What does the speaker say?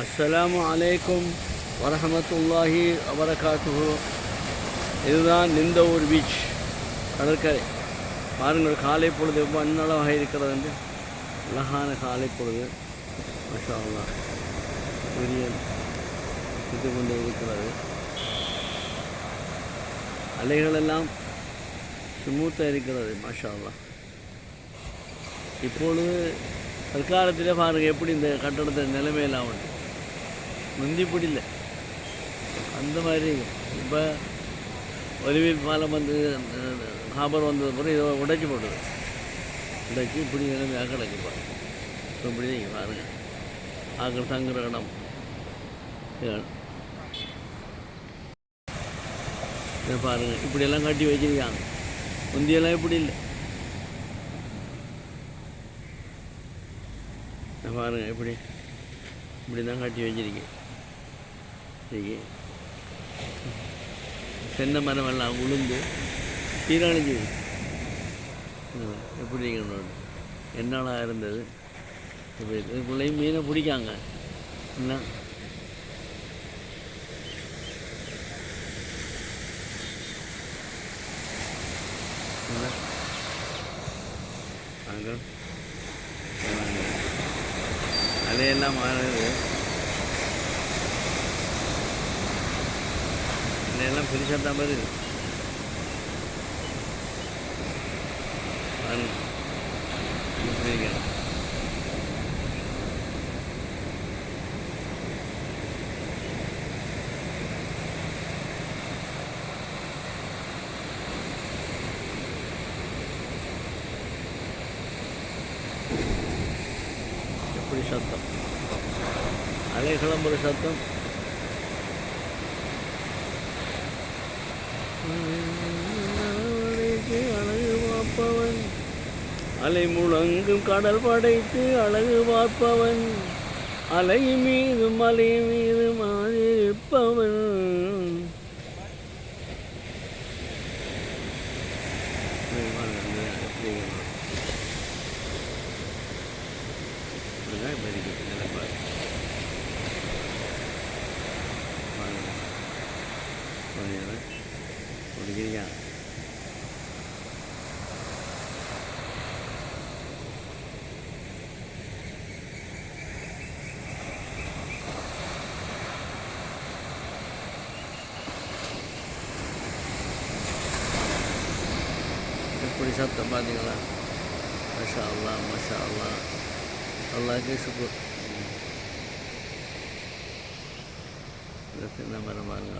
அஸ்லாம் அலைக்கும் வரஹமத்துல்லாஹி அபரகாத்து இதுதான் நிந்த நிந்தவூர் பீச் கடற்கரை பாருங்கள் காலை பொழுது எவ்வளோ அன்னளவாக இருக்கிறது என்று அழகான காலை பொழுது மஷா அல்லாஹ் சூரியன் இது கொண்டே இருக்கிறது அலைகளெல்லாம் ஸ்மூத்தாக இருக்கிறது மாஷா அல்லாஹ் இப்பொழுது தற்காலத்தில் பாருங்கள் எப்படி இந்த கட்டடத்தின் நிலைமையெல்லாம் உண்டு முந்தி பிடில இல்லை அந்த மாதிரி இப்போ ஒலிவில் பாலம் வந்து ஹாபர் வந்தது பிறகு இதை உடைச்சி போட்டது. உடைச்சி இப்படி நிலைமையாக கிடக்கு பாருங்க. இப்போ இப்படி நீங்கள் பாருங்க. ஆக்கள் தங்குற இடம் இதை பாருங்க. இப்படியெல்லாம் கட்டி வச்சிருக்காங்க. முந்தியெல்லாம் இப்படி இல்லை. இதை பாருங்க இப்படி. இப்படி தான் கட்டி வச்சிருக்கேன் செய்ய. தென்னை மரம் எல்லாம் உளுந்து. சீரழிஞ்சு எப்படி என்னாலாக இருந்தது? இப்போ இதுக்குள்ளேயும் மீனை பிடிக்காங்க. என்ன? அங்கே. அலையெல்லாம் மாறுது. எல்லாம் பெருசாக தான் வருது எப்படி சத்தம்? அலைகளம் ஒரு சத்தம். அழகு பார்ப்பவன். அலை முழங்கும் கடல் படைத்து அழகு பார்ப்பவன். அலை மீது மலை மீது மாதிருப்பவன் குடிக்கிறீங்க எப்படி சத்தம் பார்த்தீங்களா மஷா அல்லா மஷா அல்லா அல்லாஹ்க்கே சுக்குர் இந்த சின்ன மரம் பாருங்க